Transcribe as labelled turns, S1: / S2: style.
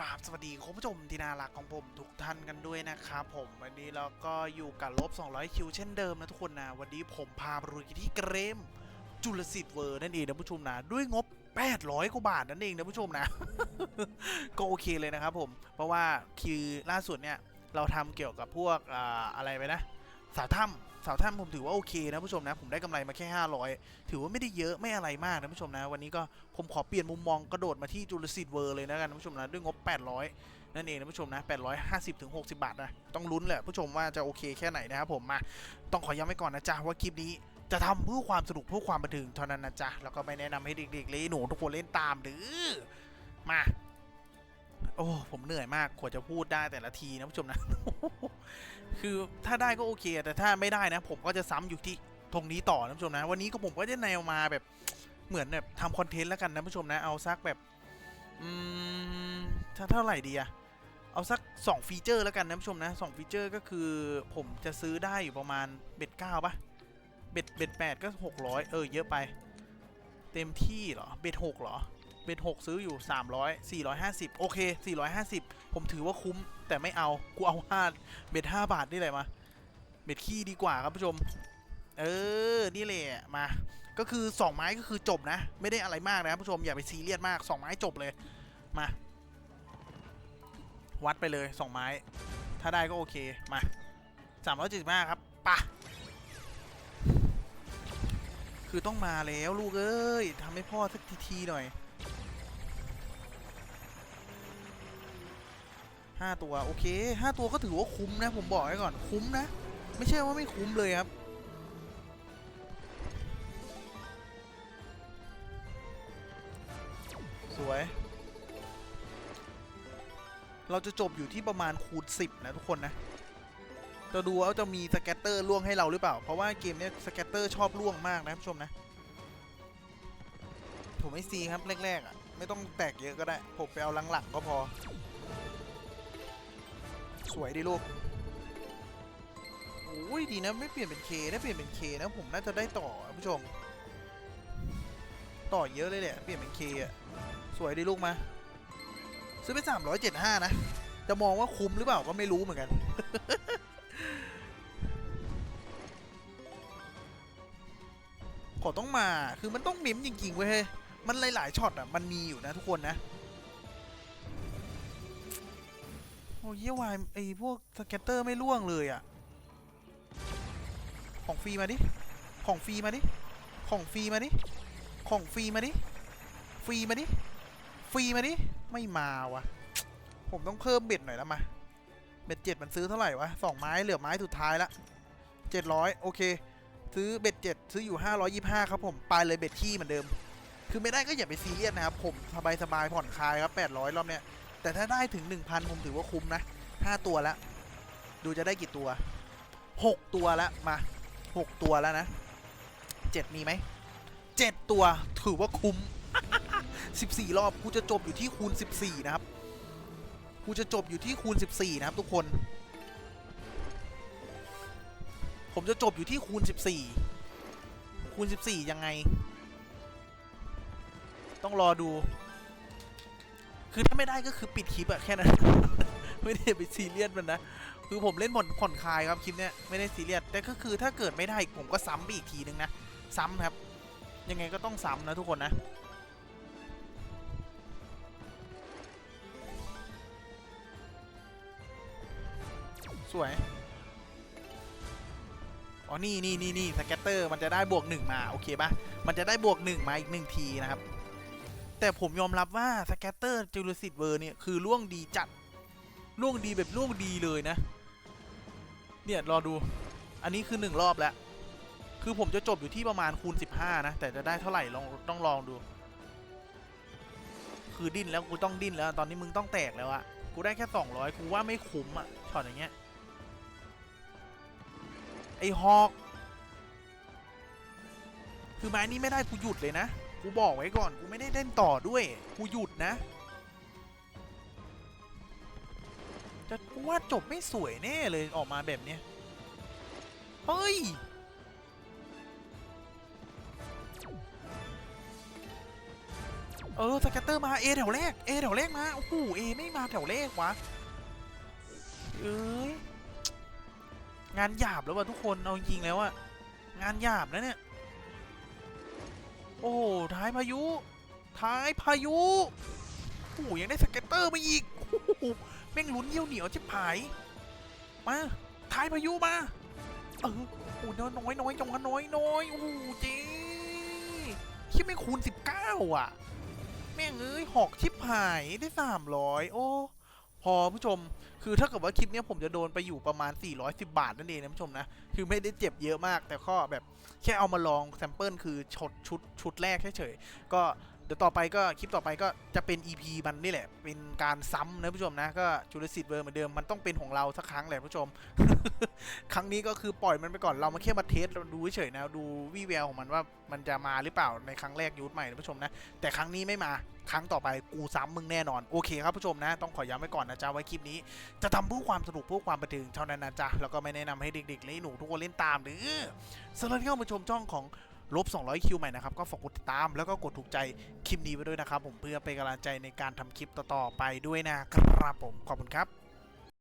S1: ราบสวัสดีคุณผู้ชมที่น่ารักของผมทุกท่านกันด้วยนะครับผมวันนี้เราก็อยู่กับลบ 200 คิวเช่นเดิมนะทุกคนนะ วันนี้ผมพาไปลุยที่เกรม จุลสิทธิ์เวอร์นั่นเองนะผู้ชมนะ ด้วยงบ 800 กว่าบาทนั่นเองนะผู้ชมนะ ก็โอเคเลยนะครับผม เพราะว่าคือล่าสุดเนี่ย เราทำเกี่ยวกับพวกออะไรไปนะ สาวถ้ำ สาวถ้ำผมถือว่าโอเคนะผู้ชมนะ ผมได้กำไรมาแค่ 500 ถือว่าไม่ได้เยอะไม่อะไรมากนะผู้ชมนะ วันนี้ก็ผมขอเปลี่ยนมุมมองกระโดดมาที่จุลสิทธิ์เวอร์เลยนะกันผู้ชมนะ ด้วยงบ 800 นั่นเองนะผู้ชมนะ 850ถึง60 บาทนะต้องลุ้นแหละผู้ชมว่าจะโอเคแค่ไหนนะครับผมมาต้องขอย้ำไว้ก่อนนะจ๊ะว่าคลิปนี้จะทำเพื่อความสนุกเพื่อความบันเทิงเท่านั้นนะจ๊ะแล้วก็ไม่แนะนำให้เด็กๆเลยหนูทุกคนเล่นตามหรือมา อ้ผมเหนื่อยมากกว่าจะพูดได้แต่ละทีนะผู้ชมนะ คือถ้าได้ก็โอเค แต่ถ้าไม่ได้นะ ผมก็จะซ้ำอยู่ที่ตรงนี้ต่อนะผู้ชมนะ วันนี้ก็ผมก็จะแนวมาแบบเหมือนแบบทำคอนเทนต์แล้วกันนะผู้ชมนะ เอาสักแบบอืมถ้าเท่าไหร่ดีอะเอาสัก 2 ฟีเจอร์แล้วกันนะผู้ชมนะ2ฟีเจอร์ก็คือผมจะซื้อได้อยู่ประมาณเบ็ดเก้าปะเบ็ดเบ็ดแปดก็ 600 เออ เยอะไป เต็มที่เหรอ เบ็ดหกเหรอ เบ็ดหกซื้ออยู่ 300 450 โอเค 450 ผมถือว่าคุ้มแต่ไม่เอา กูเอาห้าเบ็ดห้าบาทนี่แหละมา เบ็ดขี้ดีกว่าครับผู้ชม เออ นี่แหละมา ก็คือ 2 ไม้ก็คือจบนะ ไม่ได้อะไรมากนะผู้ชมอย่าไปซีเรียสมาก 2 ไม้จบเลย มา วัดไปเลย 2 ไม้ ถ้าได้ก็โอเค มา375ครับปะคือต้องมาแล้วลูกเอ้ยทำให้พ่อสักทีทีๆหน่อย ห้าตัวโอเคห้าตัวก็ถือว่าคุ้มนะ ผมบอกไว้ก่อนคุ้มนะ ไม่ใช่ว่าไม่คุ้มเลยครับ สวย เราจะจบอยู่ที่ประมาณคูณ 10 นะทุกคนนะจะดูว่าจะมีสแกตเตอร์ล่วงให้เราหรือเปล่า เพราะว่าเกมนี้สแกตเตอร์ชอบล่วงมากนะผู้ชมนะ ผมไม่ซีครับแรกๆอะ ไม่ต้องแตกเยอะก็ได้ ผมไปเอาหลังๆก็พอ สวยดีลูกโอ้ยดีนะไม่เปลี่ยนเป็นเคถ้าเปลี่ยนเป็นเคนะผมน่าจะได้ต่อผู้ชม ต่อเยอะเลยแหละเปลี่ยนเป็นเคอะสวยดีลูกมาซื้อไปสามร้อยเจ็ดห้านะ จะมองว่าคุ้มหรือเปล่าก็ไม่รู้เหมือนกันขอต้องมาคือมันต้องมิมจริงๆเว้ยมันหลายๆช็อตอะมันมีอยู่นะทุกคนนะ โอ้ยเยี่ยวายไอพวกสเก็ตเตอร์ไม่ล่วงเลยอะของฟรีมาดิ ของฟรีมาดิ ของฟรีมาดิ ของฟรีมาดิ ฟรีมาดิ ฟรีมาดิ ไม่มาวะผมต้องเพิ่มเบ็ดหน่อยแล้วมา เบ็ดเจ็ดมันซื้อเท่าไหร่วะสองไม้เหลือไม้สุดท้ายละเจ็ดร้อยโอเค ซื้อเบ็ดเจ็ดซื้ออยู่ห้าร้อยยี่ห้าครับผมไปเลยเบ็ดขี้เหมือนเดิม คือไม่ได้ก็อย่าไปซีเรียสนะครับผมสบายสบายๆผ่อนคลายครับแปดร้อยรอบเนี้ย แต่ถ้าได้ถึง 1,000 ผมถือว่าคุ้มนะ 5 ตัวแล้ว ดูจะได้กี่ตัว 6 ตัวแล้วมา 6 ตัวแล้วนะ 7 มีไหม 7 ตัวถือว่าคุ้ม 14 รอบกูจะจบอยู่ที่คูณ 14 นะครับกูจะจบอยู่ที่คูณ 14 นะครับทุกคน ผมจะจบอยู่ที่คูณ 14 คูณ 14 ยังไง ต้องรอดู คือถ้าไม่ได้ก็คือปิดคลิปอะแค่นั้น ไม่ได้ไปซีเรียสมันนะคือผมเล่นผ่อนผ่อนคลายครับคลิปเนี้ยไม่ได้ซีเรียสแต่ก็คือถ้าเกิดไม่ได้ผมก็ซ้ำไปอีกทีนึงนะซ้ำครับ ยังไงก็ต้องซ้ำนะทุกคนนะสวย อ๋อ นี่นี่นี่นี่สแกตเตอร์ มันจะได้บวกหนึ่งมา โอเคปะมันจะได้บวกหนึ่งมาอีกหนึ่งทีนะครับ แต่ผมยอมรับว่าสแกตเตอร์จูลสิตเวอร์เนี่ย คือล่วงดีจัดล่วงดีแบบล่วงดีเลยนะ เนี่ย รอดู อันนี้คือหนึ่งรอบแล้ว คือผมจะจบอยู่ที่ประมาณคูณ 15 นะ แต่จะได้เท่าไหร่ลองต้องลองดู คือดิ้นแล้วกูต้องดิ้นแล้ว ตอนนี้มึงต้องแตกแล้วอะกูได้แค่ 200 กูว่าไม่คุ้มอะช็อตอย่างเงี้ย ไอฮอก คือไม้นี้ไม่ได้กูหยุดเลยนะ กูบอกไว้ก่อนกูไม่ได้เล่นต่อด้วยกูหยุดนะจะกูว่าจบไม่สวยแน่เลยออกมาแบบเนี้ยเฮ้ยเออสแกตเตอร์มาเอแถวแรกเอแถวแรกมาโอ้โหเอไม่มาแถวแรกวะเอ้ยงานหยาบแล้วว่ะทุกคนเอาจริงแล้วอะงานหยาบนะเนี่ย โอ้ท้ายพายุ ท้ายพายุโอ้ยังได้สเก็ตเตอร์มาอีกโอ้โหแม่งลุ้นเยี่ยวเหนียวชิบหาย มา ท้ายพายุมา เออโอ้โหน้อยน้อยจังวะน้อยน้อยโอ้โหเจ๊คิดไม่คูณสิบเก้าอะ แม่งเอ้ยหอกชิบหายได้สามร้อยโอ้ พอผู้ชมคือถ้าเกิดว่าคลิปนี้ผมจะโดนไปอยู่ประมาณ 410 บาทนั่นเองนะผู้ชมนะ คือไม่ได้เจ็บเยอะมาก แต่ก็แบบแค่เอามาลองแซมเปิลคือชดชุดชุดแรกเฉยๆก็ ดี๋ยวต่อไปก็คลิปต่อไปก็จะเป็น EP มันนี่แหละ เป็นการซ้ำนะผู้ชมนะ ก็จูเลสิตเวอร์เหมือนเดิมมันต้องเป็นของเราสักครั้งแหละผู้ชม ครั้งนี้ก็คือปล่อยมันไปก่อนเรามาแค่มาเทสดูเฉยๆนะดูวี่แววของมันว่ามันจะมาหรือเปล่าในครั้งแรกยูทใหม่นะผู้ชมนะ แต่ครั้งนี้ไม่มาครั้งต่อไปกูซ้ำมึงแน่นอน โอเคครับผู้ชมนะ ต้องขอย้ำไว้ก่อนนะจ๊ะไว้คลิปนี้ จะทำเพื่อความสนุกเพื่อความบันเทิงเท่านั้นนะจ๊ะแล้วก็ไม่แนะนำให้เด็กๆและหนูทุกคนเล่นตามหรือสำหรับที่เข้ามาชมช่องของ ลบ 200 คิวใหม่นะครับ ก็ฝากกดติดตามแล้วก็กดถูกใจคลิปนี้ไว้ด้วยนะครับ ผมเพื่อเป็นกำลังใจในการทำคลิปต่อๆไปด้วยนะครับผมขอบคุณครับ